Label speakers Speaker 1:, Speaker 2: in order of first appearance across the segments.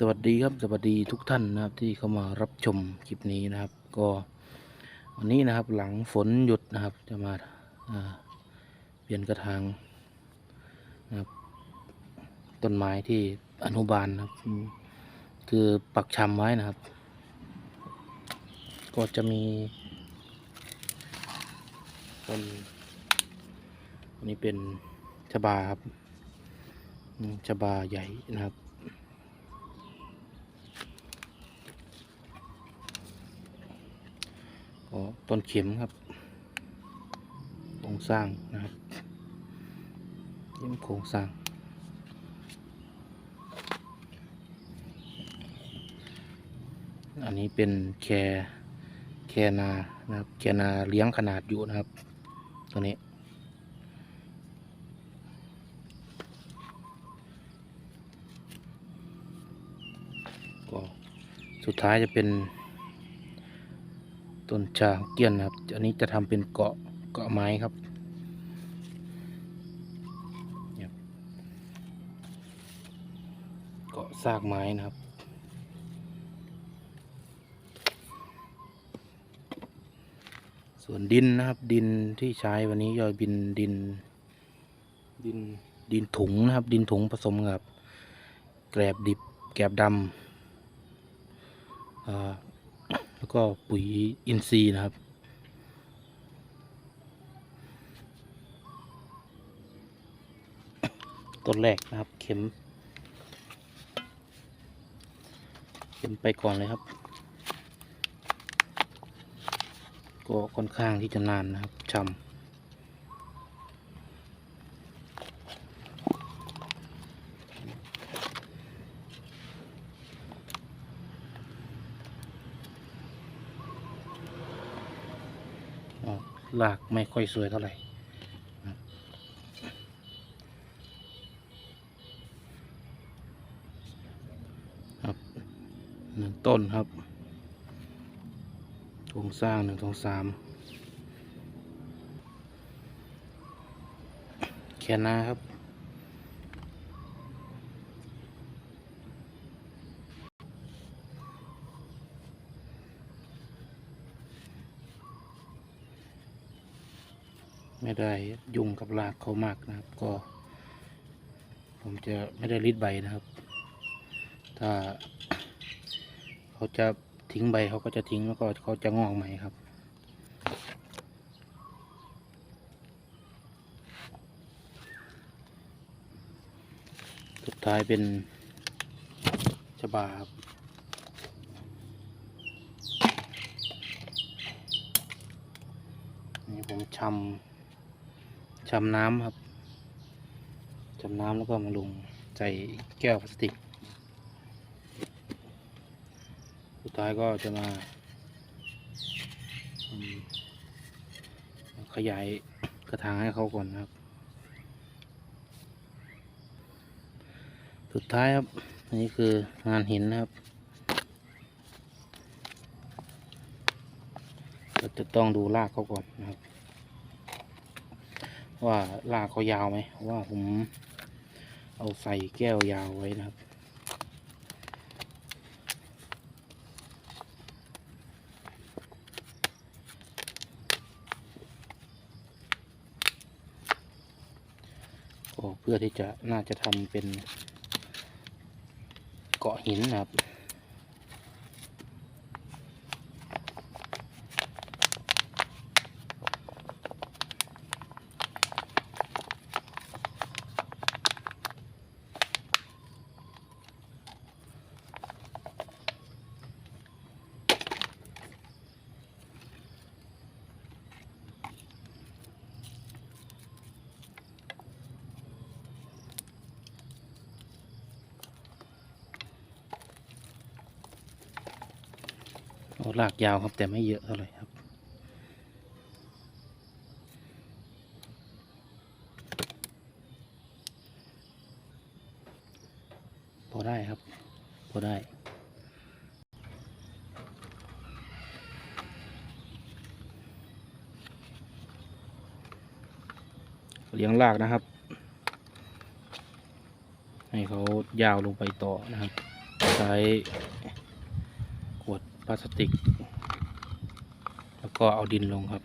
Speaker 1: สวัสดีครับสวัสดีทุกท่านนะครับที่เข้ามารับชมคลิปนี้นะครับ ก็วันนี้นะครับหลังฝนหยุดนะครับจะมาาเปลี่ยนกระถางนะครับต้นไม้ที่อนุบาลนะครับอืมคือปักชำไว้นะครับ ก็จะมีต้นอันนี้เป็นชบาครับชบาใหญ่นะครับ ก็ต้นเข็มครับโครงสร้างนะครับเยี่ยมโครงสร้างอันนี้เป็นแคแคนานะครับแคนาเลี้ยงขนาดอยู่นะครับ ตัวนี้ ก็สุดท้ายจะเป็น ต้นชาเกี้ยนนะครับ อันนี้จะทำเป็นเกาะเกาะไม้ครับเกาะซากไม้นะครับส่วนดินนะครับดินที่ใช้วันนี้ก็บินดิน ดินดินถุงนะครับ ดินถุงผสมกับ แกลบดิบแกลบดำ แล้วก็ปุ๋ยอินทรีย์นะครับ ต้นแรกนะครับ เข็ม เข็มไปก่อนเลยครับ ก็ค่อนข้างที่จะนานนะครับชำ ลากไม่ค่อยสวยเท่าไหร่ครับครับหนึ่งต้นครับโครงสร้างหนึ่งสองสามแค่นาครับ ไม่ได้ยุ่งกับรากเขามากนะครับ ก็ ผมจะไม่ได้รีดใบนะครับ ถ้าเขาจะทิ้งใบเขาก็จะทิ้งแล้วก็เขาจะงอกใหม่ครับสุดท้ายเป็นชบาครับนี่ผมชำ ชำน้ำครับชำน้ำแล้วก็มาลงใส่แก้วพลาสติก สุดท้ายก็จะมา ขยายกระถางให้เขาก่อนนะครับ สุดท้ายครับ อันนี้คืองานหินนะครับเราจะต้องดูรากเขาก่อนนะครับ ว่ารากเขายาวไหมเพราะว่าผมเอาใส่แก้วยาวไว้นะครับ ก็เพื่อที่จะน่าจะทำเป็นเกาะหินนะครับ โอ้ลากยาวครับ แต่ไม่เยอะเท่าไหร่ครับ พอได้ครับ พอได้เลี้ยงรากนะครับ ให้เขายาวลงไปต่อนะครับ ใช้ พลาสติก แล้วก็เอาดินลงครับ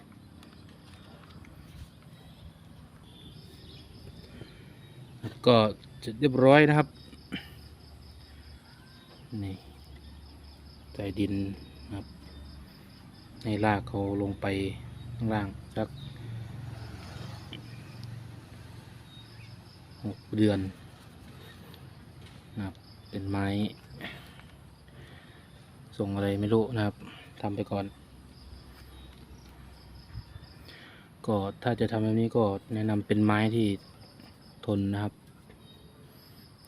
Speaker 1: ก็เสร็จเรียบร้อยนะครับ นี่ใส่ดินครับให้ลากเขาลงไปข้างล่างสักหกเดือนนะครับเป็นไม้ ส่งอะไรไม่รู้นะครับทำไปก่อน ก็ถ้าจะทำแบบนี้ก็แนะนำเป็นไม้ที่ทนนะครับ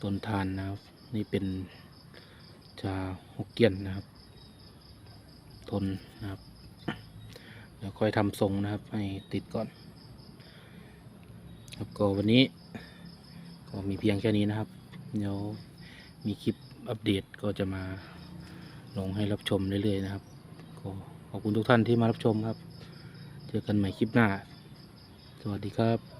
Speaker 1: ทนทานนะครับ นี่เป็นชาฮกเกี้ยนนะครับ ทนนะครับเดี๋ยวค่อยทำทรงนะครับ ให้ติดก่อน ครับก็วันนี้ ก็มีเพียงแค่นี้นะครับ เดี๋ยวมีคลิปอัปเดตก็จะมา ลงให้รับชมเรื่อยๆนะครับก็ขอบคุณทุกท่านที่มารับชมครับ เจอกันใหม่คลิปหน้า สวัสดีครับ